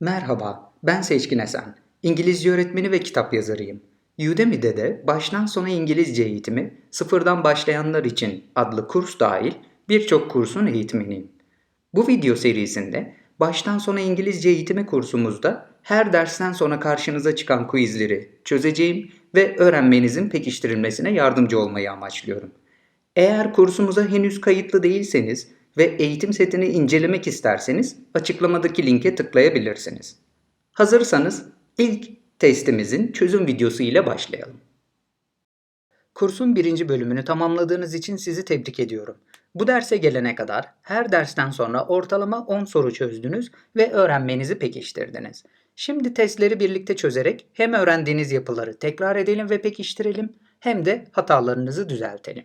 Merhaba, ben Seçkin Esen. İngilizce öğretmeni ve kitap yazarıyım. Udemy'de de baştan sona İngilizce eğitimi sıfırdan başlayanlar için adlı kurs dahil birçok kursun eğitmeniyim. Bu video serisinde baştan sona İngilizce eğitimi kursumuzda her dersten sonra karşınıza çıkan quizleri çözeceğim ve öğrenmenizin pekiştirilmesine yardımcı olmayı amaçlıyorum. Eğer kursumuza henüz kayıtlı değilseniz ve eğitim setini incelemek isterseniz açıklamadaki linke tıklayabilirsiniz. Hazırsanız ilk testimizin çözüm videosu ile başlayalım. Kursun birinci bölümünü tamamladığınız için sizi tebrik ediyorum. Bu derse gelene kadar her dersten sonra ortalama 10 soru çözdünüz ve öğrenmenizi pekiştirdiniz. Şimdi testleri birlikte çözerek hem öğrendiğiniz yapıları tekrar edelim ve pekiştirelim hem de hatalarınızı düzeltelim.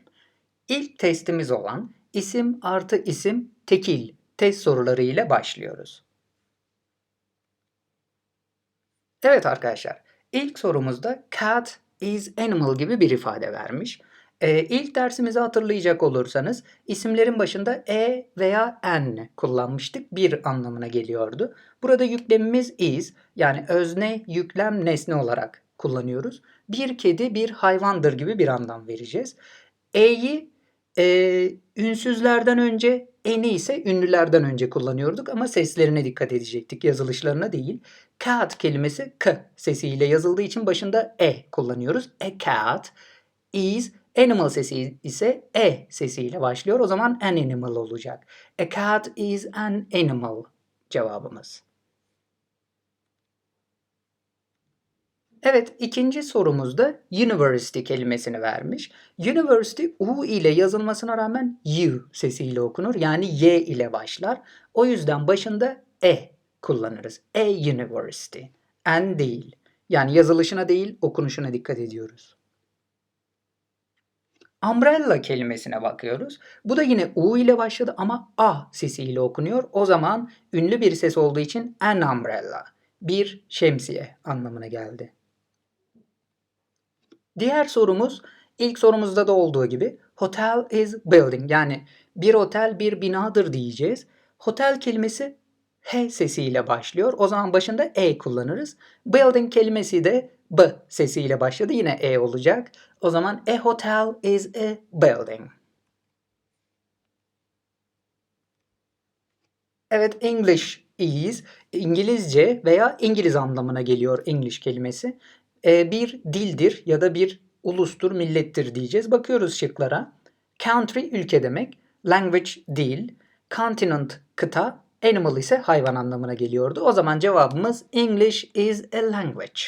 İlk testimiz olan isim artı isim tekil test soruları ile başlıyoruz. Evet arkadaşlar, ilk sorumuzda cat is animal gibi bir ifade vermiş. Ee, ilk dersimizi hatırlayacak olursanız isimlerin başında e veya n kullanmıştık. Bir anlamına geliyordu. Burada yüklemimiz is yani özne, yüklem, nesne olarak kullanıyoruz. Bir kedi bir hayvandır gibi bir anlam vereceğiz. E'yi e, ünsüzlerden önce eni ise ünlülerden önce kullanıyorduk ama seslerine dikkat edecektik yazılışlarına değil. Cat kelimesi k sesiyle yazıldığı için başında e kullanıyoruz. A cat is animal sesi ise e sesiyle başlıyor. O zaman an animal olacak. A cat is an animal cevabımız. Evet, ikinci sorumuzda university kelimesini vermiş. University U ile yazılmasına rağmen U sesiyle okunur. Yani Y ile başlar. O yüzden başında E kullanırız. A university. N değil. Yani yazılışına değil, okunuşuna dikkat ediyoruz. Umbrella kelimesine bakıyoruz. Bu da yine U ile başladı ama A sesiyle okunuyor. O zaman ünlü bir ses olduğu için an umbrella. Bir şemsiye anlamına geldi. Diğer sorumuz ilk sorumuzda da olduğu gibi hotel is building yani bir otel bir binadır diyeceğiz. Hotel kelimesi H sesiyle başlıyor. O zaman başında E kullanırız. Building kelimesi de B sesiyle başladı. Yine E olacak. O zaman a hotel is a building. Evet English is İngilizce veya İngiliz anlamına geliyor English kelimesi. Ee, bir dildir ya da bir ulustur, millettir diyeceğiz. Bakıyoruz şıklara. Country ülke demek. Language dil. Continent kıta. Animal ise hayvan anlamına geliyordu. O zaman cevabımız English is a language.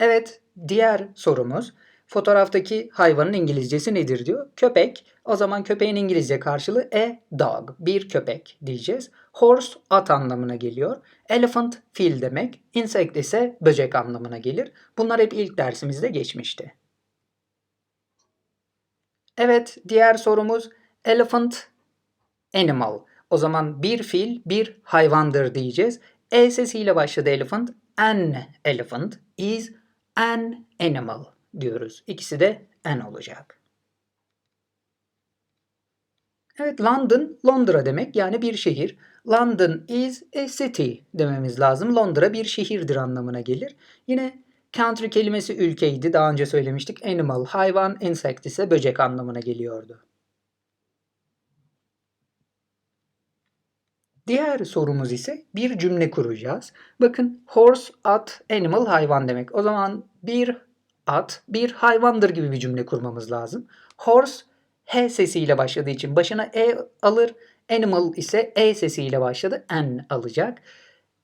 Evet, diğer sorumuz. Fotoğraftaki hayvanın İngilizcesi nedir diyor. Köpek. O zaman köpeğin İngilizce karşılığı a dog. Bir köpek diyeceğiz. Horse at anlamına geliyor. Elephant fil demek. Insect ise böcek anlamına gelir. Bunlar hep ilk dersimizde geçmişti. Evet, diğer sorumuz elephant animal. O zaman bir fil bir hayvandır diyeceğiz. E sesiyle başladı elephant. An elephant is an animal diyoruz. İkisi de an olacak. Evet London Londra demek yani bir şehir. London is a city dememiz lazım. Londra bir şehirdir anlamına gelir. Yine country kelimesi ülkeydi. Daha önce söylemiştik. Animal hayvan, insect ise böcek anlamına geliyordu. Diğer sorumuz ise bir cümle kuracağız. Bakın horse, at, animal hayvan demek. O zaman bir at bir hayvandır gibi bir cümle kurmamız lazım. Horse H sesiyle başladığı için başına E alır. Animal ise E sesiyle başladı. N alacak.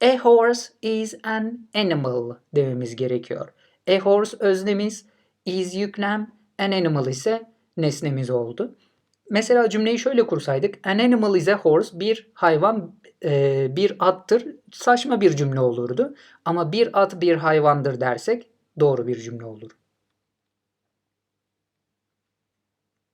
A horse is an animal dememiz gerekiyor. A horse öznemiz, is yüklem, an animal ise nesnemiz oldu. Mesela cümleyi şöyle kursaydık. An animal is a horse. Bir hayvan e, bir attır. Saçma bir cümle olurdu. Ama bir at bir hayvandır dersek doğru bir cümle olur.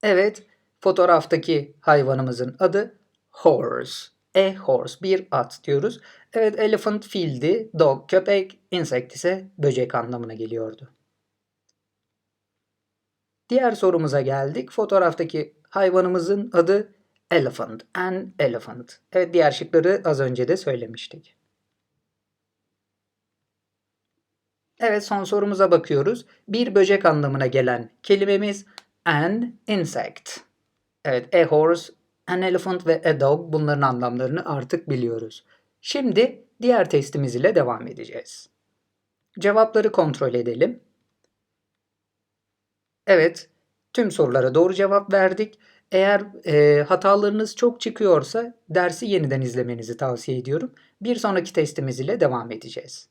Evet, fotoğraftaki hayvanımızın adı horse. A horse, bir at diyoruz. Evet, elephant fildi, dog köpek, insect ise böcek anlamına geliyordu. Diğer sorumuza geldik. Fotoğraftaki hayvanımızın adı elephant, an elephant. Evet diğer şıkları az önce de söylemiştik. Evet son sorumuza bakıyoruz. Bir böcek anlamına gelen kelimemiz an insect. Evet a horse, an elephant ve a dog bunların anlamlarını artık biliyoruz. Şimdi diğer testimiz ile devam edeceğiz. Cevapları kontrol edelim. Evet, tüm sorulara doğru cevap verdik. Eğer e, hatalarınız çok çıkıyorsa dersi yeniden izlemenizi tavsiye ediyorum. Bir sonraki testimiz ile devam edeceğiz.